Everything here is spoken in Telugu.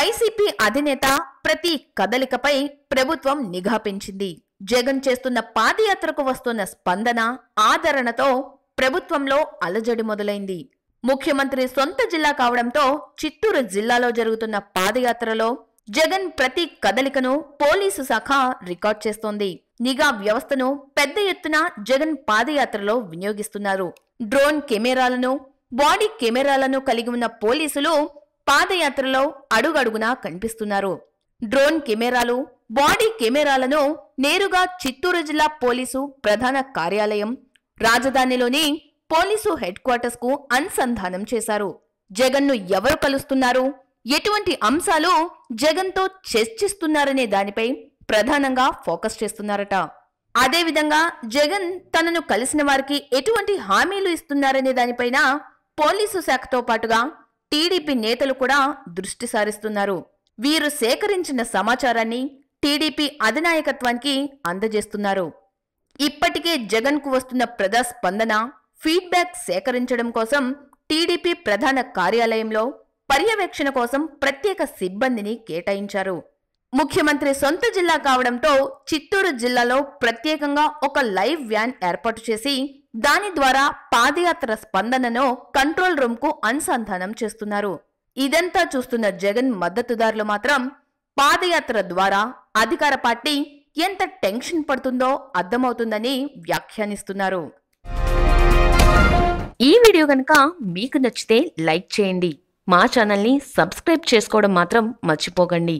వైసీపీ అధినేత ప్రతి కదలికపై ప్రభుత్వం నిఘా పెంచింది. జగన్ చేస్తున్న పాదయాత్రకు వస్తున్న స్పందన ఆదరణతో ప్రభుత్వంలో అలజడి మొదలైంది. ముఖ్యమంత్రి సొంత జిల్లా కావడంతో చిత్తూరు జిల్లాలో జరుగుతున్న పాదయాత్రలో జగన్ ప్రతి కదలికను పోలీసు శాఖ రికార్డ్ చేస్తోంది. నిఘా వ్యవస్థను పెద్ద ఎత్తున జగన్ పాదయాత్రలో వినియోగిస్తున్నారు. డ్రోన్ కెమెరాలను బాడీ కెమెరాలను కలిగి ఉన్న పోలీసులు పాదయాత్రలో అడుగడుగునా కనిపిస్తున్నారు. డ్రోన్ కెమెరాలు బాడీ కెమెరాలను నేరుగా చిత్తూరు జిల్లా పోలీసు ప్రధాన కార్యాలయం రాజధానిలోని పోలీసు హెడ్ క్వార్టర్స్కు అనుసంధానం చేశారు. జగన్ను ఎవరు కలుస్తున్నారు? ఎటువంటి అంశాలు జగన్తో చర్చిస్తున్నారనే దానిపై ప్రధానంగా ఫోకస్ చేస్తున్నారట. అదేవిధంగా జగన్ తనను కలిసిన వారికి ఎటువంటి హామీలు ఇస్తున్నారనే దానిపైన పోలీసు శాఖతో పాటుగా టీడీపీ నేతలు కూడా దృష్టి సారిస్తున్నారు. వీరు సేకరించిన సమాచారాన్ని టీడీపీ అధినాయకత్వానికి అందజేస్తున్నారు. ఇప్పటికే జగన్కు వస్తున్న ప్రజాస్పందన ఫీడ్బ్యాక్ సేకరించడం కోసం టీడీపీ ప్రధాన కార్యాలయంలో పర్యవేక్షణ కోసం ప్రత్యేక సిబ్బందిని కేటాయించారు. ముఖ్యమంత్రి సొంత జిల్లా కావడంతో చిత్తూరు జిల్లాలో ప్రత్యేకంగా ఒక లైవ్ వ్యాన్ ఏర్పాటు చేసి దాని ద్వారా పాదయాత్ర స్పందనను కంట్రోల్ రూమ్కు అనుసంధానం చేస్తున్నారు. ఇదంతా చూస్తున్న జగన్ మద్దతుదారులు మాత్రం పాదయాత్ర ద్వారా అధికార పార్టీ ఎంత టెన్షన్ పడుతుందో అర్థమవుతుందని వ్యాఖ్యానిస్తున్నారు. ఈ వీడియో కనుక మీకు నచ్చితే లైక్ చేయండి. మా ఛానల్ని సబ్స్క్రైబ్ చేసుకోవడం మాత్రం మర్చిపోకండి.